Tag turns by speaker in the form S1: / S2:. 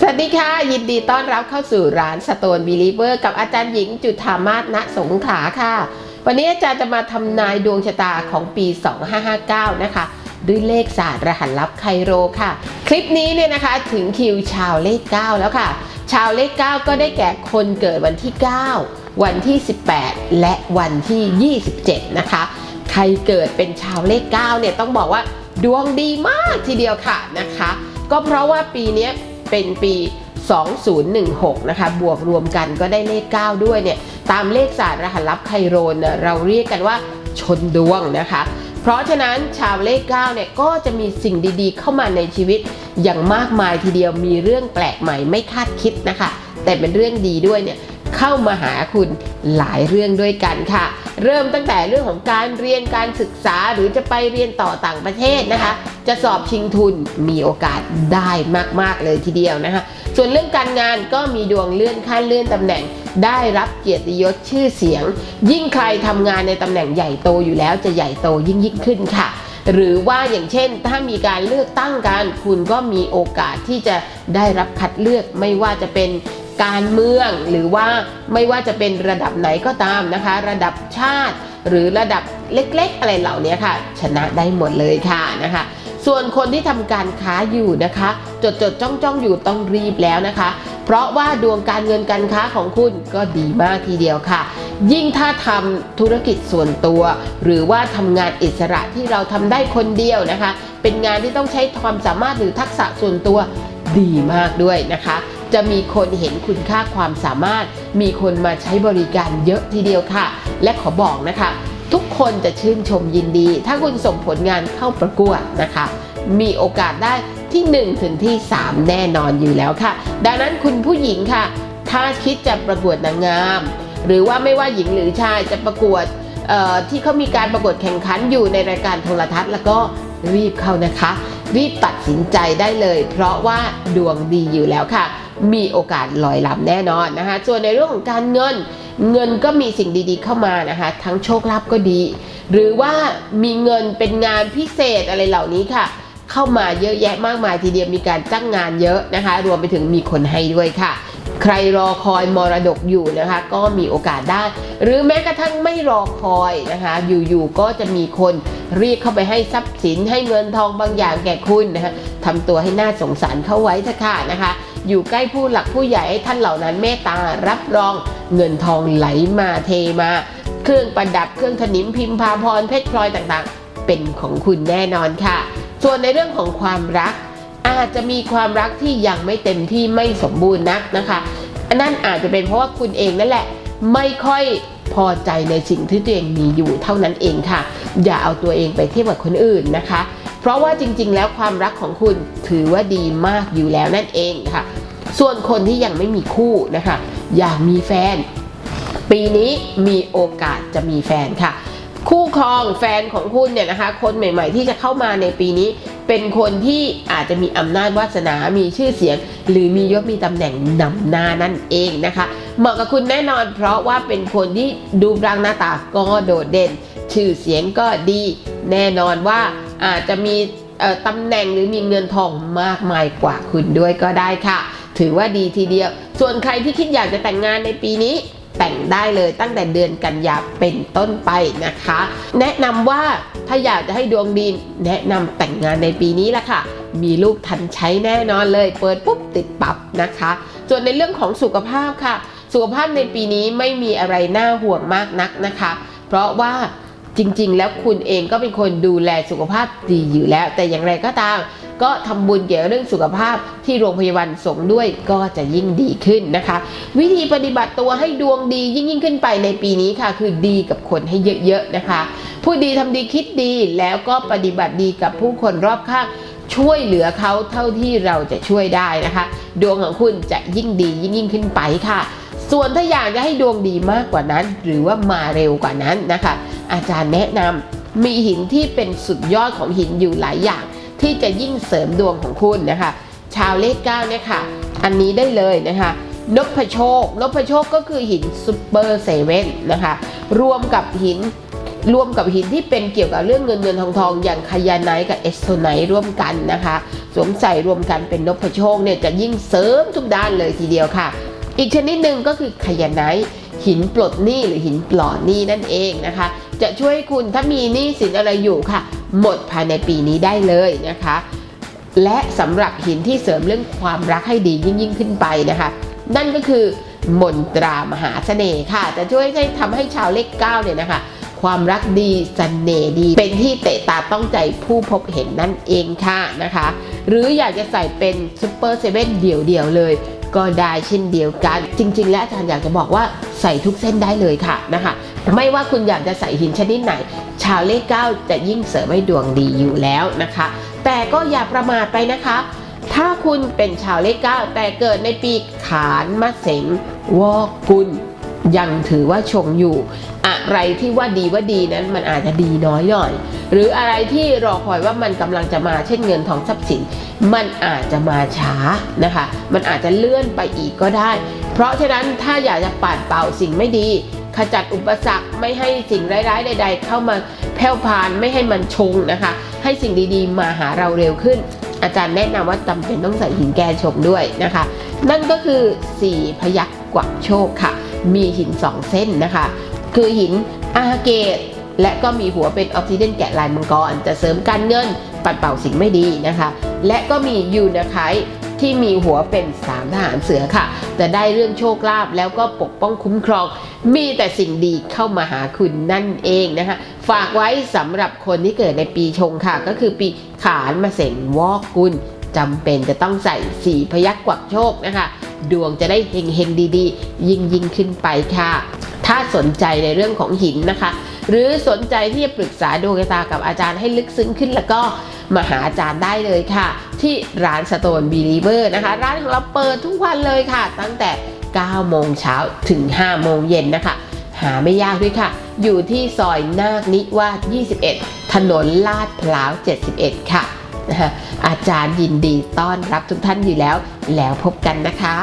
S1: สวัสดีค่ะ ยินดีต้อนรับเข้าสู่ร้านสโตนบิลีเวอร์กับอาจารย์หญิงจุธามาศณสงขลาค่ะ วันนี้อาจารย์จะมาทำนายดวงชะตาของปี 2559 นะคะ ด้วยเลขศาสตร์รหัสลับไคโรค่ะ คลิปนี้เนี่ยนะคะถึงคิวชาวเลข 9 แล้วค่ะ ชาวเลข 9 ก็ได้แก่คนเกิดวันที่ 9 วันที่ 18 และวันที่ 27 นะคะ ใครเกิดเป็นชาวเลข 9 เนี่ยต้องบอกว่าดวงดีมากทีเดียวค่ะนะคะ ก็เพราะว่าปีนี้ เป็นปี 2016 นะคะ บวกรวมกันก็ได้เลข 9 ด้วยเนี่ย ตามเลขศาสตร์รหัสลับไคโรนเน่ยเราเรียกกันว่าชนดวงนะคะ เพราะฉะนั้นชาวเลข9เนี่ยก็จะมีสิ่งดีๆ เข้ามาในชีวิตอย่างมากมายทีเดียวมีเรื่องแปลกใหม่ไม่คาดคิดนะคะ แต่เป็นเรื่องดีด้วยเนี่ย เข้ามาหาคุณหลายเรื่องด้วยกันค่ะ เริ่มตั้งแต่เรื่องของการเรียนการศึกษาหรือจะไปเรียนต่อต่างประเทศนะคะ จะสอบชิงทุนมีโอกาสได้มาก ๆ เลยทีเดียวนะคะ ส่วนเรื่องการงานก็มีดวงเลื่อนขั้นเลื่อนตำแหน่งได้รับเกียรติยศชื่อเสียง ยิ่งใครทำงานในตำแหน่งใหญ่โตอยู่แล้วจะใหญ่โตยิ่งยิ่งขึ้นค่ะ หรือว่าอย่างเช่น ถ้ามีการเลือกตั้งกันคุณก็มีโอกาสที่จะได้รับคัดเลือกไม่ว่าจะเป็น การเมืองหรือว่าไม่ว่าจะเป็นระดับไหนก็ตามนะคะ ระดับชาติ หรือระดับเล็กๆ อะไรเหล่านี้ค่ะ ชนะได้หมดเลยค่ะนะคะ ส่วนคนที่ทำการค้าอยู่นะคะ จดจดจ้องจ้องอยู่ต้องรีบแล้วนะคะ เพราะว่าดวงการเงินการค้าของคุณก็ดีมากทีเดียวค่ะ ยิ่งถ้าทำธุรกิจส่วนตัว หรือว่าทำงานอิสระที่เราทำได้คนเดียวนะคะ เป็นงานที่ต้องใช้ความสามารถหรือทักษะส่วนตัวดีมากด้วยนะคะ จะมีคนเห็นคุณค่าความสามารถ มีคนมาใช้บริการเยอะทีเดียวค่ะ และขอบอกนะคะ ทุกคนจะชื่นชมยินดี ถ้าคุณส่งผลงานเข้าประกวดนะคะ มีโอกาสได้ที่ 1 ถึงที่ 3 แน่นอนอยู่แล้วค่ะ ดังนั้นคุณผู้หญิงค่ะ ถ้าคิดจะประกวดนางงาม หรือว่าไม่ว่าหญิงหรือชายจะประกวดที่เขามีการประกวดแข่งขันอยู่ในรายการโทรทัศน์ แล้วก็รีบเข้านะคะ รีบตัดสินใจได้เลย เพราะว่าดวงดีอยู่แล้วค่ะ มีโอกาสลอยลำแน่นอนนะคะ ส่วนในเรื่องของการเงิน เงินก็มีสิ่งดีๆเข้ามานะคะ ทั้งโชคลาภก็ดี หรือว่ามีเงินเป็นงานพิเศษอะไรเหล่านี้ค่ะ เข้ามาเยอะแยะมากมายทีเดียวมีการจ้างงานเยอะนะคะ รวมไปถึงมีคนให้ด้วยค่ะใครรอคอยมรดกอยู่นะคะ ก็มีโอกาสได้ หรือแม้กระทั่งไม่รอคอยนะคะ อยู่ๆก็จะมีคนเรียกเข้าไปให้ทรัพย์สินให้เงินทองบางอย่างแก่คุณนะคะทำตัวให้น่าสงสารเข้าไว้เถอะค่ะนะคะ อยู่ใกล้ผู้หลักผู้ใหญ่ให้ท่านเหล่านั้นเมตตารับรองเงินทองไหลมาเทมา เครื่องประดับเครื่องถนิมพิมพ์พาพรเพชรพลอยต่างๆ เป็นของคุณแน่นอนค่ะ ส่วนในเรื่องของความรัก อาจจะมีความรักที่ยังไม่เต็มที่ไม่สมบูรณ์นักนะคะอันนั้นอาจจะเป็นเพราะว่าคุณเองนั่นแหละ ไม่ค่อยพอใจในสิ่งที่ตัวเองมีอยู่เท่านั้นเองค่ะ อย่าเอาตัวเองไปเทียบกับคนอื่นนะคะ เพราะว่าจริงๆ แล้วความรักของคุณถือว่าดีมากอยู่แล้วนั่นเองค่ะ ส่วนคนที่ยังไม่มีคู่นะคะ อยากมีแฟน ปีนี้มีโอกาสจะมีแฟนค่ะ คู่ครองแฟนของคุณเนี่ยนะคะ คนใหม่ ๆ ที่จะเข้ามาในปีนี้ เป็นคนที่อาจจะมีอำนาจวาสนา มีชื่อเสียง หรือมียศมีตำแหน่งนำหน้านั่นเองนะคะ เหมาะกับคุณแน่นอน เพราะว่าเป็นคนที่ดูร่างหน้าตาก็โดดเด่น ชื่อเสียงก็ดี แน่นอนว่าอาจจะมีตำแหน่งหรือมีเงินทองมากมายกว่าคุณด้วยก็ได้ค่ะ ถือว่าดีทีเดียว ส่วนใครที่คิดอยากจะแต่งงานในปีนี้ แต่งได้เลยตั้งแต่เดือนกันยาเป็นต้นไปนะคะ แนะนำว่าถ้าอยากจะให้ดวงดีแนะนำแต่งงานในปีนี้ละค่ะ มีลูกทันใช้แน่นอนเลย เปิดปุ๊บติดปับนะคะ ส่วนในเรื่องของสุขภาพค่ะ สุขภาพในปีนี้ไม่มีอะไรน่าห่วงมากนักนะคะ เพราะว่าจริงๆ แล้วคุณเองก็เป็นคนดูแลสุขภาพดีอยู่แล้ว แต่อย่างไรก็ตาม ก็ทำบุญเกี่ยวกับเรื่องสุขภาพที่โรงพยาบาลสงด้วยก็จะยิ่งดีขึ้นนะคะ วิธีปฏิบัติตัวให้ดวงดียิ่งยิ่งขึ้นไปในปีนี้ค่ะ คือดีกับคนให้เยอะๆนะคะผู้ดีทำดีคิดดีแล้วก็ปฏิบัติดีกับผู้คนรอบข้างช่วยเหลือเขาเท่าที่เราจะช่วยได้นะคะ ดวงของคุณจะยิ่งดียิ่งยิ่งขึ้นไปค่ะ ส่วนถ้าอยากจะให้ดวงดีมากกว่านั้น หรือว่ามาเร็วกว่านั้นนะคะ อาจารย์แนะนำมีหินที่เป็นสุดยอดของหินอยู่หลายอย่าง ที่จะยิ่งเสริมดวงของคุณนะคะ ชาวเลขเก้าเนี่ยค่ะ อันนี้ได้เลยนะคะนพโชคนพโชคก็คือหินซูเปอร์เซเว่นนะคะรวมกับหินรวมกับหินที่เป็นเกี่ยวกับเรื่องเงินเงินทองทองอย่างคายาไนกับเอสโทไนร่วมกันนะคะ สวมใส่รวมกันเป็นนพโชคเนี่ยจะยิ่งเสริมทุกด้านเลยทีเดียวค่ะ อีกชนิดหนึ่งก็คือคายาไนหินปลดหนี้หรือหินปลอดหนี้นั่นเองนะคะ จะช่วยคุณถ้ามีหนี้สินอะไรอยู่ค่ะ หมดภายในปีนี้ได้เลยนะคะ และสำหรับหินที่เสริมเรื่องความรักให้ดียิ่งยิ่งขึ้นไปนะคะ นั่นก็คือมนตรามหาเสน่ห์ค่ะ จะช่วยให้ทำให้ชาวเลขเก้าเนี่ยนะคะ ความรักดีสเสน่ห์ดี เป็นที่เตะตาต้องใจผู้พบเห็นนั่นเองค่ะนะคะ หรืออยากจะใส่เป็นซูเปอร์เซเว่นเดี่ยวๆเลยก็ได้เช่นเดียวกัน จริง ๆ และอาจารย์อยากจะบอกว่าใส่ทุกเส้นได้เลยค่ะนะคะไม่ว่าคุณอยากจะใส่หินชนิดไหน ชาวเลขเก้าจะยิ่งเสริมให้ดวงดีอยู่แล้วนะคะ แต่ก็อย่าประมาทไปนะคะ ถ้าคุณเป็นชาวเลขเก้าแต่เกิดในปีขานมะเสงวอกกุล ยังถือว่าชงอยู่ อะไรที่ว่าดีว่าดีนั้นมันอาจจะดีน้อยหน่อย หรืออะไรที่รอคอยว่ามันกำลังจะมาเช่นเงินทองทรัพย์สิน มันอาจจะมาช้านะคะ มันอาจจะเลื่อนไปอีกก็ได้ เพราะฉะนั้นถ้าอยากจะปัดเป่าสิ่งไม่ดี ขจัดอุปสรรคไม่ให้สิ่งร้ายๆใด ๆ เข้ามาแผ่วพานไม่ให้มันชงนะคะ ให้สิ่งดีๆ มาหาเราเร็วขึ้นอาจารย์แนะนำว่าจำเป็นต้องใส่หินแก้ชงด้วยนะคะ นั่นก็คือ 4 พยักกวักโชคค่ะ มีหิน 2 เส้นนะคะ คือหินอาเกต และก็มีหัวเป็นออฟซิเดนแกะลายมังกร จะเสริมการเงินปัดเป่าสิ่งไม่ดีนะคะ และก็มียูนาไคที่มีหัวเป็นสามทหารเสือค่ะ จะได้เรื่องโชคลาภแล้วก็ปกป้องคุ้มครอง มีแต่สิ่งดีเข้ามาหาคุณนั่นเองนะคะ ฝากไว้สำหรับคนที่เกิดในปีชงค่ะ ก็คือปีขานมาเสงวอกกุลจำเป็นจะต้องใส่สีพยักกวักโชคนะคะ ดวงจะได้เฮงๆดีๆ ยิ่งยิ่งขึ้นไปค่ะ ถ้าสนใจในเรื่องของหินนะคะ หรือสนใจที่จะปรึกษาดวงชะตากับอาจารย์ให้ลึกซึ้งขึ้นแล้วก็มาหาอาจารย์ได้เลยค่ะ ที่ร้านสโตนบีลีเวอร์นะคะ ร้านของเราเปิดทุกวันเลยค่ะ ตั้งแต่ 9 โมงเช้าถึง 5 โมงเย็นนะคะ หาไม่ยากด้วยค่ะ อยู่ที่ซอยนาคนิวาส 21 ถนนลาดพร้าว 71 ค่ะ นะคะอาจารย์ยินดีต้อนรับทุกท่านอยู่แล้ว แล้วพบกันนะคะ